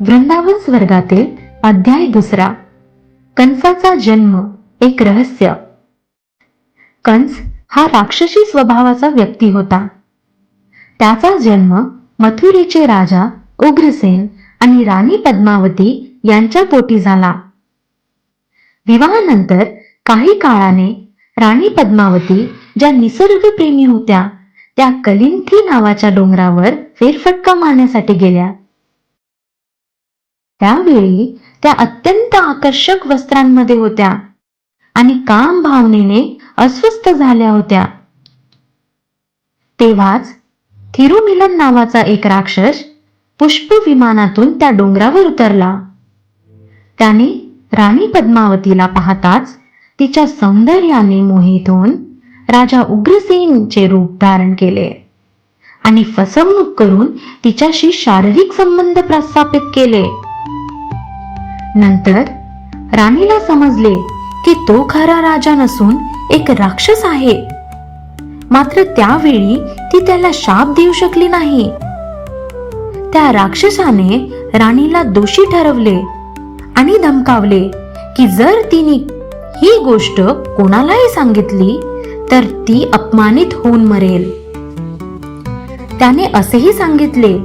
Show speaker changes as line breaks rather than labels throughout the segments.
वृंदावन स्वर्गातील अध्याय दुसरा. कंसाचा जन्म एक रहस्य. कंस हा राक्षसी स्वभावाचा व्यक्ती होता. त्याचा जन्म मथुरेचे राजा उग्रसेन आणि राणी पद्मावती यांच्या पोटी झाला. विवाहानंतर काही काळाने राणी पद्मावती ज्या निसर्गप्रेमी होत्या त्या कलिंथी नावाच्या डोंगरावर फेरफटका मारण्यासाठी गेल्या. त्यावेळी त्या अत्यंत आकर्षक वस्त्रांमध्ये होत्या आणि काम भावनेने अस्वस्थ झाल्या होत्या. तेव्हाच थिरुमिलन नावाचा एक राक्षस पुष्प विमानातून त्या डोंगरावर उतरला. त्याने राणी पद्मावतीला पाहताच तिच्या सौंदर्याने मोहित होऊन राजा उग्रसेनचे रूप धारण केले आणि फसवणूक करून तिच्याशी शारीरिक संबंध प्रस्थापित केले. नंतर राणीला समजले की तो खरा राजा नसून एक राक्षस आहे. मात्र त्यावेळी ती त्याला शाप देऊ शकली नाही. त्या राक्षसाने राणीला दोषी ठरवले आणि धमकावले की जर तिने ही गोष्ट कोणालाही सांगितली तर ती अपमानित होऊन मरेल. त्याने असेही सांगितले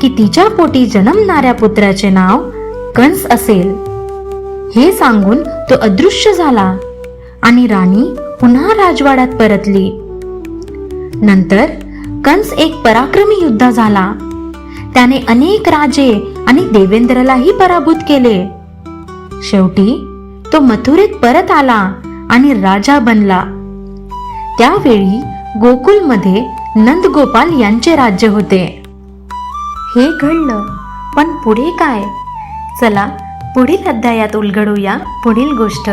की तिच्या पोटी जन्मणाऱ्या पुत्राचे नाव कंस असेल. हे सांगून तो अदृश्य झाला आणि राणी पुन्हा राजवाड्यात परतली. नंतर कंस एक पराक्रमी युद्ध झाला. त्याने अनेक राजे आणि देवेंद्रलाही पराभूत केले. शेवटी तो मथुरेत परत आला आणि राजा बनला. त्यावेळी गोकुलमध्ये नंदगोपाल यांचे राज्य होते. हे घडलं पण पुढे काय? चला पुढील अध्यायात उलगडूया पुढील गोष्ट.